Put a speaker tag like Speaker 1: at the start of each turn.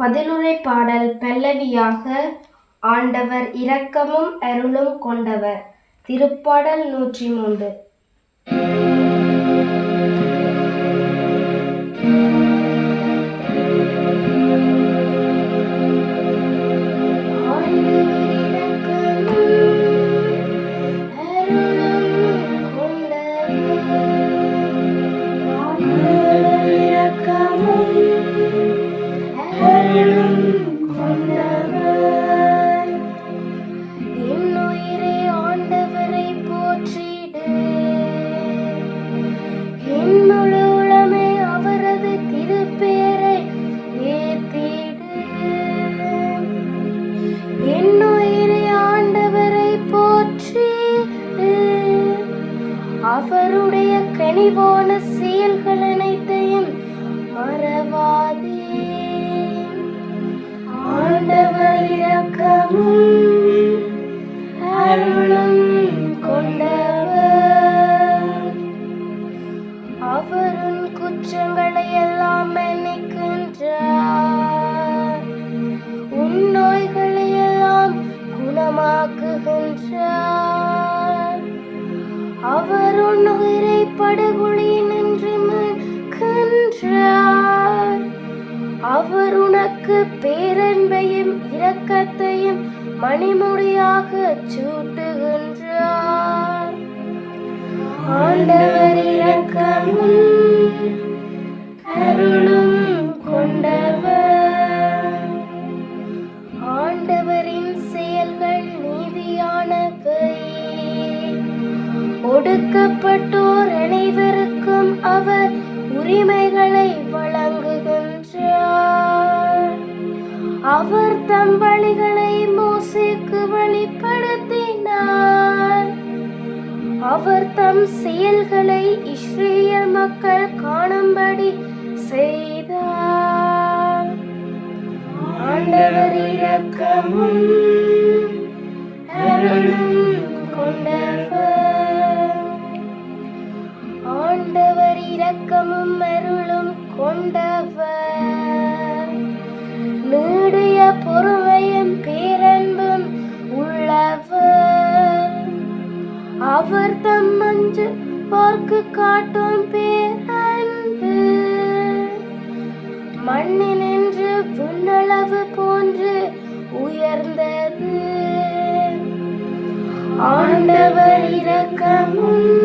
Speaker 1: பதிலுரை பாடல் பல்லவியாக ஆண்டவர் இரக்கமும் அருளும் கொண்டவர். திருப்பாடல் நூற்றி மூன்று. கனிவான செயல்கள் அனைத்தையும் மறவாதே. ஆண்டவர் இரக்கமும் அவர் உனக்கு பேரன்பையும் இரக்கத்தையும் மணிமுடியாக சூட்டுகின்றார். ஆண்டவர் இரக்கமும் அருளும் கொண்டவர். ஆண்டவரின் செயல்கள் நீதியானவை. ஒடுக்கப்பட்டோர் அனைவருக்கும் அவர் உரிமைகளை வழங்குகின்றார். அவர் தம் வழிகளை மோசைக்கு வழிப்படுத்தினார் அவர் தம் செயல்களை இஸ்ரேல் மக்கள் காணும்படி செய்தார். ஆண்டவர் இரக்கமும் அருளும் இரக்கமும் அருளும் கொண்டவர். நீடிய பொறுமையும் பேரன்பும் உள்ளவர். அவர் தம் மஞ்சு போர்க்கு காட்டும் பேரன்பு. மண்ணினின்று விண்ணளவு போன்று உயர்ந்தது. ஆண்டவர் இரக்கமும்